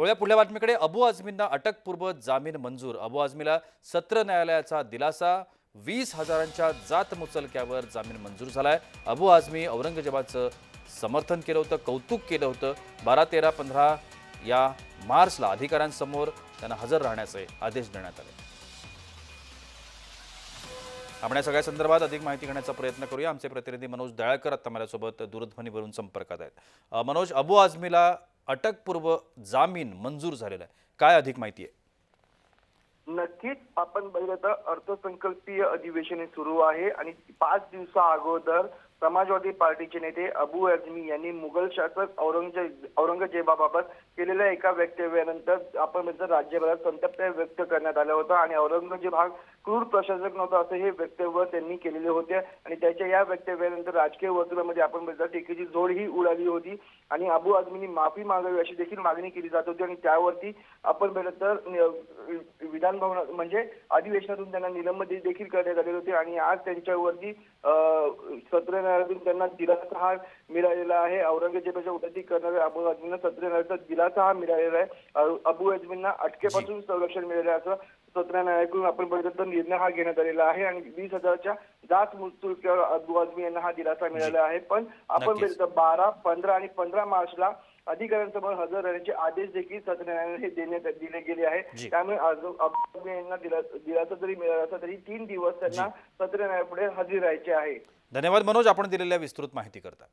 वळ्या पुढल्या बातमीकडे. अबू आझमींना अटकपूर्व जामीन मंजूर. अबू आझमीला सत्र न्यायालयाचा दिलासा. वीस हजारांच्या जात मुचलक्यावर जामीन मंजूर झालाय. अबू आझमी औरंगजेबाचं समर्थन केलं होतं कौतुक केलं होतं. बारा तेरा पंधरा या मार्चला अधिकाऱ्यांसमोर त्यांना हजर राहण्याचे आदेश देण्यात आले. आपण या सगळ्या संदर्भात अधिक माहिती घेण्याचा प्रयत्न करूया. आमचे प्रतिनिधी मनोज दयाळकर आता माझ्यासोबत दूरध्वनीवरून संपर्कात आहेत. मनोज अबू आझमीला अटकपूर्व जामीन मंजूर झालेला आहे. काय अधिक माहिती आहे? नक्कीच. आपण बघितलं तर अर्थसंकल्पीय अधिवेशन सुरू आहे आणि पाच दिवसा अगोदर समाजवादी पार्टीचे नेते अबू आझमी यांनी मुघल शासक औरंगजेब औरंगजेबाबाबत केलेल्या एका वक्तव्यानंतर आपण राज्यभरात संतप्त व्यक्त करण्यात आलं होतं आणि औरंगजेब हा क्रूर प्रशासक नव्हता असं हे वक्तव्य त्यांनी केलेले होते. आणि त्याच्या या वक्तव्यानंतर राजकीय वर्तुळामध्ये आपण म्हणतो टीकेची जोड ही उडाली होती आणि अबू आझमींनी माफी मागावी अशी देखील मागणी केली जात होती. आणि त्यावरती आपण म्हणत तर विधान भवन म्हणजे अधिवेशनातून त्यांना निलंबित देखील करण्यात आले होते. आणि आज त्यांच्यावरती सत्र न्यायालयातून त्यांना दिलासा हा मिळालेला आहे. औरंगजेबाच्या उन्नती करणाऱ्या अबू आझमींना सत्र न्यायालयाचा दिलासा हा मिळालेला आहे. अबू आझमींना अटकेपासून संरक्षण मिळाले असं सत्र न्यायालयाकडून आपण बघितलं तर निर्णय हा घेण्यात आलेला आहे. आणि वीस हजारच्या जात मृत्यूवर अबू आझमी यांना हा दिलासा मिळाला आहे. पण आपण. बघितलं बारा पंधरा आणि पंधरा मार्चला अधिकाऱ्यांसमोर हजर राहण्याचे आदेश देखील सत्र न्यायालयाने हे देण्यात दिले गेले. आहे. त्यामुळे अबू आझमी यांना दिला दिलासा जरी मिळाला असला तरी तीन दिवस त्यांना सत्र न्यायालयापुढे हजर राहायचे आहे. धन्यवाद मनोज आपण दिलेल्या विस्तृत माहिती करता